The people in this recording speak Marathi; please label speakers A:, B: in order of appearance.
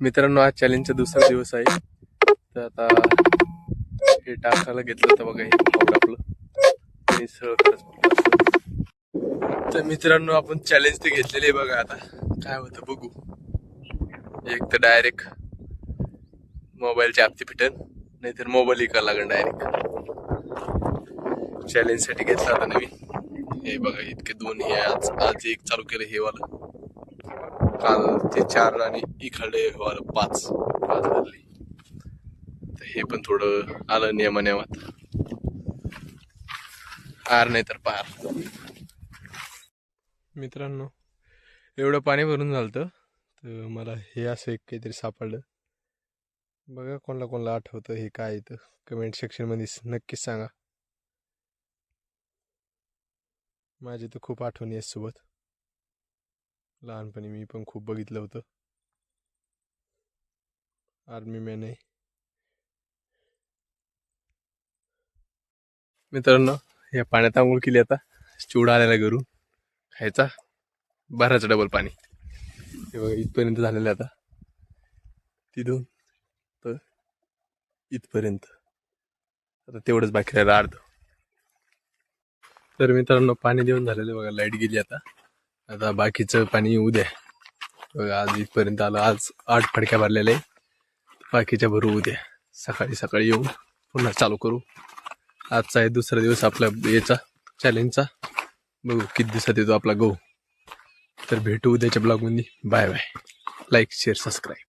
A: मित्रांनो आज चॅलेंजचा दुसरा दिवस आहे. तर आता हे टाकायला घेतलं तर बघा हे आपलं. आणि सरळ तर मित्रांनो आपण चॅलेंज ते घेतलेले आहे बघा आता. काय होतं बघू. एक तर डायरेक्ट मोबाईलची आपती फिटन नाहीतर मोबाईल विकायला लागेल डायरेक्ट चॅलेंजसाठी घेतला आता नवीन. हे बघा इतके दोन हे आज आज एक चालू केलं हे वाला. काल ते चार आणि इकडे वाला पाच पाच झाली तर हे पण थोडं आलं नियमानियमात आर नाही तर पार. मित्रांनो एवढं पाणी भरून झालं तर मला हे असं एक काहीतरी सापडलं. बघा कोणाला कोणाला आठवतं हे काय येतं. कमेंट सेक्शनमध्ये नक्कीच सांगा. माझी तर खूप आठवणी आहेत सोबत. लहानपणी मी पण खूप बघितलं होतं. आर्मी मॅन आहे. मित्रांनो या पाण्यात आंघोळ केली आता. चिवडा आलेला घरून. खायचा. बाराचं डबल पाणी. हे बघा इथपर्यंत झालेलं आता. तिथून तर इथपर्यंत. आता तेवढंच बाकी राहिलं अर्ध. तर मित्रांनो पाणी देऊन झालेलं बघा लाइट गेली आता. आता बाकीचं पाणी येऊ द्या बघा आज इथपर्यंत आलं आज आठ फडक्या भरलेल्या आहे बाकीच्या भरू उद्या सकाळी सकाळी येऊन पुन्हा चालू करू. आजचा आहे दुसरा दिवस आपला याचा चॅलेंजचा बघू किती दिवसात येतो आपला गहू. तर भेटू उद्याच्या ब्लॉगमध्ये bye bye. Like share subscribe